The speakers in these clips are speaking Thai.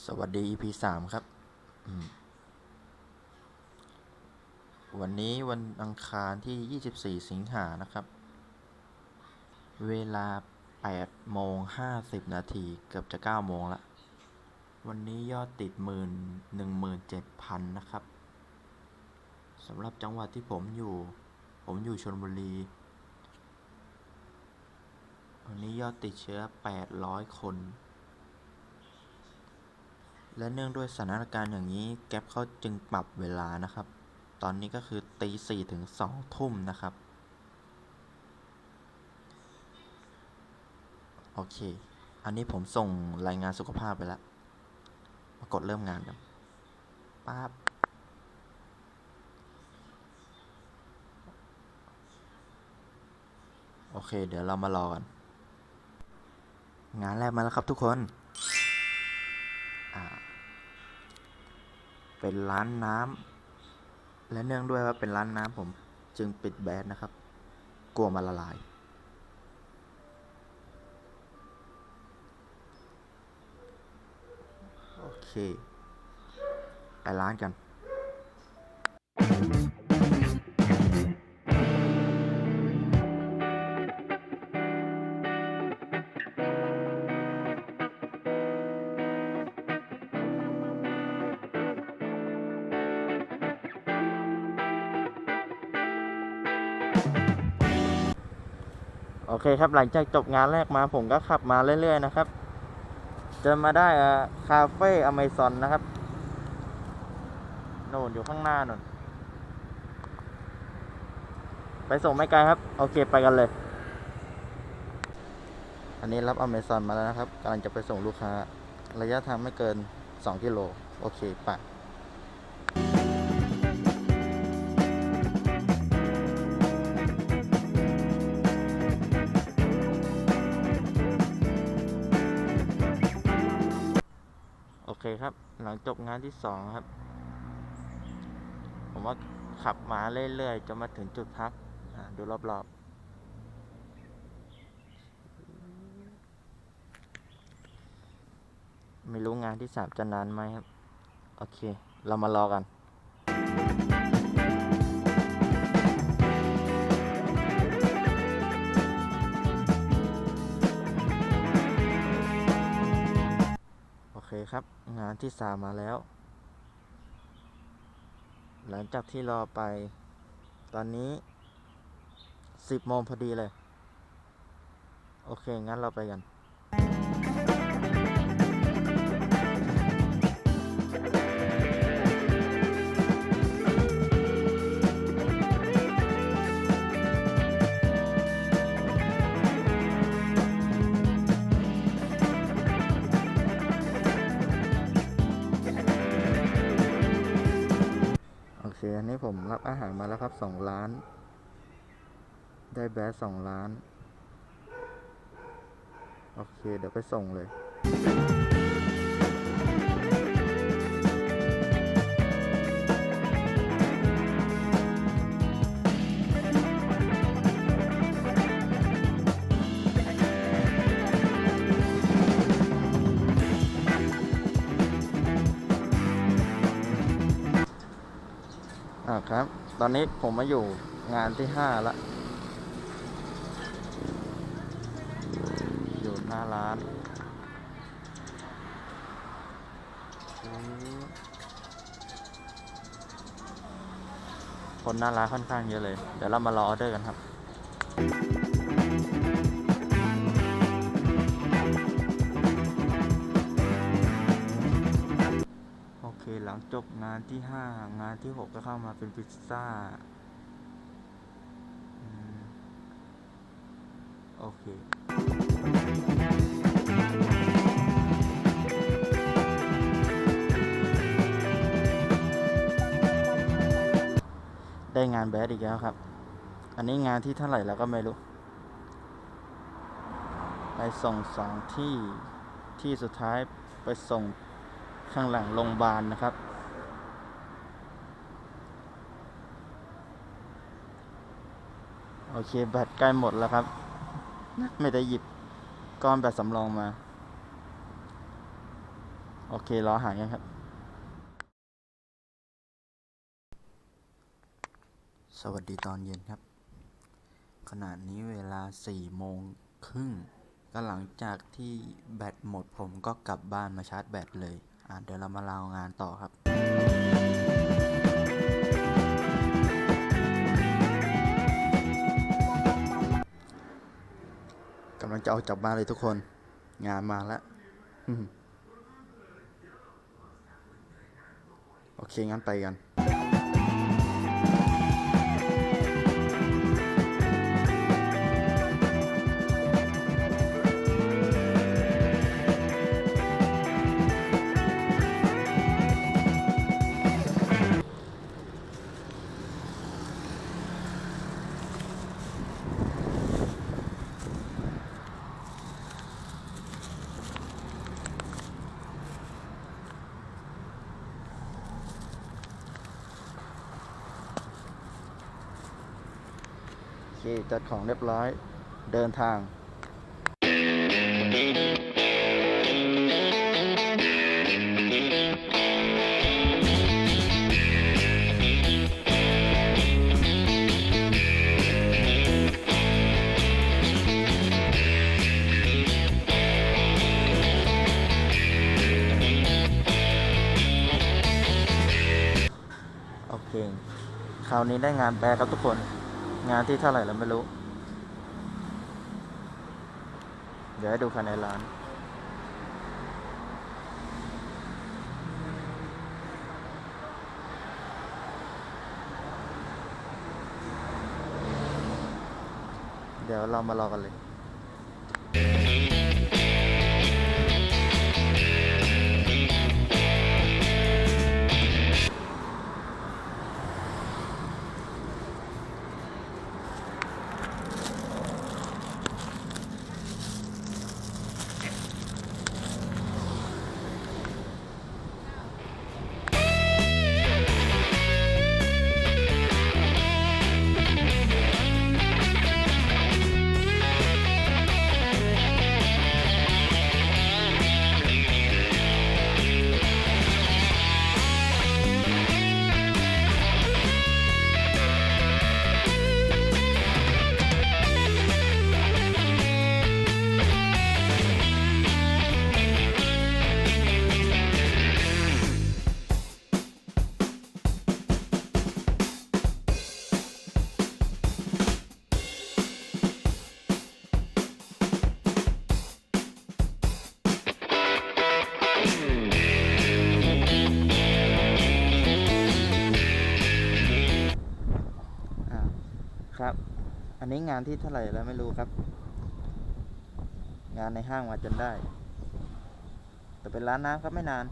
สวัสดี EP สามครับ วันนี้วันอังคารที่ 24 สิงหานะครับ เวลา8โมง50 นาทีเกือบจะ9โมงละ วันนี้ยอดติดหมื่นหนึ่งหมื่นเจ็ดพันนะครับสำหรับจังหวัดที่ผมอยู่ ผมอยู่ชนบุรี วันนี้ยอดติดเชื้อ 800 คน และเนื่องด้วยสถานการณ์อย่างนี้แก๊ปเขาจึงปรับเวลานะครับ ตอนนี้ก็คือตีสี่ถึงสองทุ่มนะครับ โอเค อันนี้ผมส่งรายงานสุขภาพไปแล้ว มากดเริ่มงานกันป๊าบโอเค เดี๋ยวเรามารอกัน งานแรกมาแล้วครับทุกคน เป็นร้านน้ำและเนื่องด้วยว่าเป็นร้านน้ำผมจึงปิดแบสนะครับ กลัวมันละลาย โอเค ไปร้านกัน โอเคครับหลังจากจบงานแรกมาผมก็ขับมาเรื่อย ๆ นะครับจนมาได้คาเฟ่อเมซอนนะครับโน่นอยู่ข้างหน้าน่นไปส่งไม่ไกลครับ โอเคไปกันเลย อันนี้รับอเมซอนมาแล้วนะครับกำลังจะไปส่งลูกค้า ระยะทางไม่เกิน 2 กิโล โอเคไป ครับ หลังจบงานที่สองครับ ผมว่าขับมาเรื่อยๆจนมาถึงจุดพักดูรอบๆ ไม่รู้งานที่สามจะนานไหมครับ โอเค เรามารอกัน คครับ งานที่สามมาแล้ว หลังจากที่รอไป ตอนนี้สิบโมงพอดีเลย โอเค งั้นเราไปกัน รับอาหารมาแล้วครับสองล้าน ได้แบสสองล้าน โอเค เดี๋ยวไปส่งเลย อ่าครับ ตอนนี้ผมมาอยู่งานที่ห้าละ อยู่หน้าร้านคนหน้าร้านค่อนข้างเยอะเลย เดี๋ยวเรามารอออเดอร์กันครับ จบงานที่ห้างานที่หกก็เข้ามาเป็นพิซซ่าโอเคได้งานแบดอีกแล้วครับ อันนี้งานที่เท่าไหร่แล้วก็ไม่รู้ ไปส่งสองที่ ที่สุดท้ายไปส่งข้างหลังโรงพยาบาลนะครับ โอเค แบตใกล้หมดแล้วครับ ไม่ได้หยิบก้อนแบตสำรองมา โอเครอหายกันครับ สวัสดีตอนเย็นครับ ขณะนี้เวลาสี่โมงครึ่งก็หลังจากที่แบตหมดผมก็กลับบ้านมาชาร์จแบตเลย อะเดี๋ยวเรามาลาวงานต่อครับ จะเอาจับมาเลยทุกคน งานมาแล้วโอเคงั้นไปกัน เคจัดของเรียบร้อยเดินทางโอเคคราวนี้ได้งานแปลครับทุกคน งานที่เท่าไหร่เราไม่รู้ เดี๋ยวให้ดูภายในร้านเดี๋ยวเรามารอกันเลย ครับ อันนี้งานที่เท่าไหร่แล้วไม่รู้ครับ งานในห้างมาจนได้ แต่เป็นร้านน้ำครับไม่นาน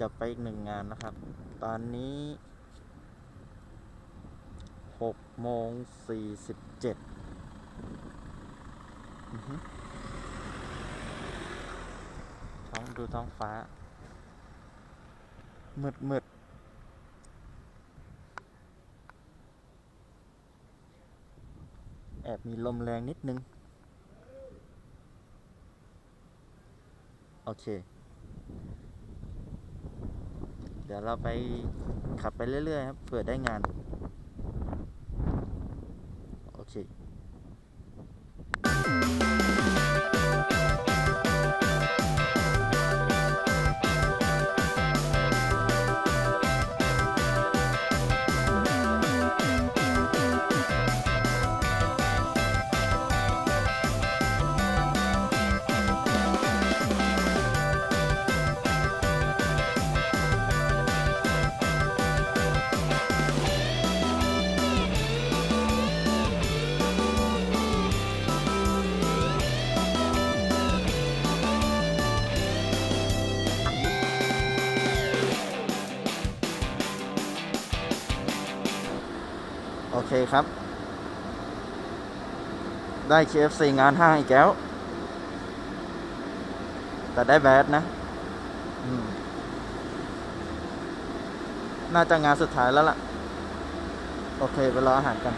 จะไปอีกหนึ่งงานนะครับ ตอนนี้หกโมงสี่สิบเจ็ดอือฮึท้องดูท้องฟ้า มืดมืดแอบมีลมแรงนิดนึง โอเค ดี๋ยวเราไปขับไปเรื่อยๆครับเผื่อได้งาน โอเค เคครับ ได้ KFC งานห้างอีกแล้ว แต่ได้แบดนะ น่าจะงานสุดท้ายแล้วล่ะ โอเค ไปรออาหารกัน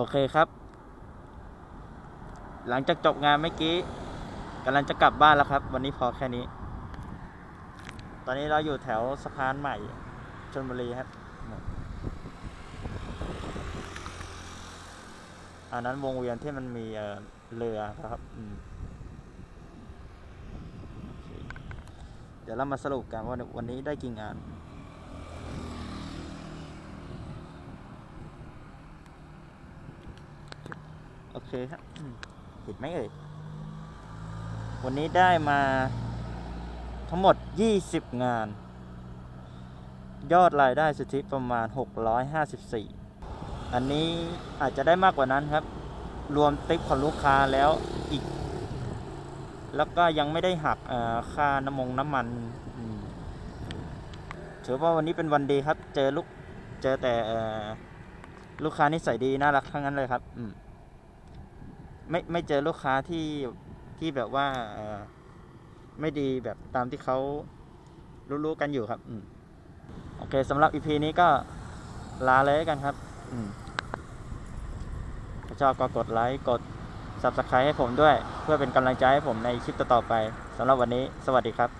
โอเคครับ หลังจากจบงานเมื่อกี้กำลังจะกลับบ้านแล้วครับ วันนี้พอแค่นี้ ตอนนี้เราอยู่แถวสะพานใหม่ชลบุรีครับอันนั้นวงเวียนที่มันมีเอ่อเรือครับเคเดี๋ยวเรามาสรุปกันว่าวันนี้ได้กี่งาน เคครับเห็นไหมเอ่ย วันนี้ได้มาทั้งหมด 20 งาน ยอดรายได้สุทธิประมาณ 654 อันนี้อาจจะได้มากกว่านั้นครับ รวมติ๊กของลูกค้าแล้วอีก แล้วก็ยังไม่ได้หักค่าน้ำมงน้ำมันถือว่าวันนี้เป็นวันดีครับ เจอลูก เจอแต่ลูกค้านิสัยดี น่ารักทั้งนั้นเลยครับ อืม ไม่ไม่เจอลูกค้าที่ที่แบบว่าเอไม่ดีแบบตามที่เขารู้ๆกันอยู่ครับ อืมโอเคสำหรับอีพีนี้ก็ลาเลยกันครับ อืมถ้าชอบก็กดไลค์กด Subscribe ให้ผมด้วย เพื่อเป็นกำลังใจให้ผมในคลิปต่อๆไปสำหรับวันนี้ สวัสดีครับ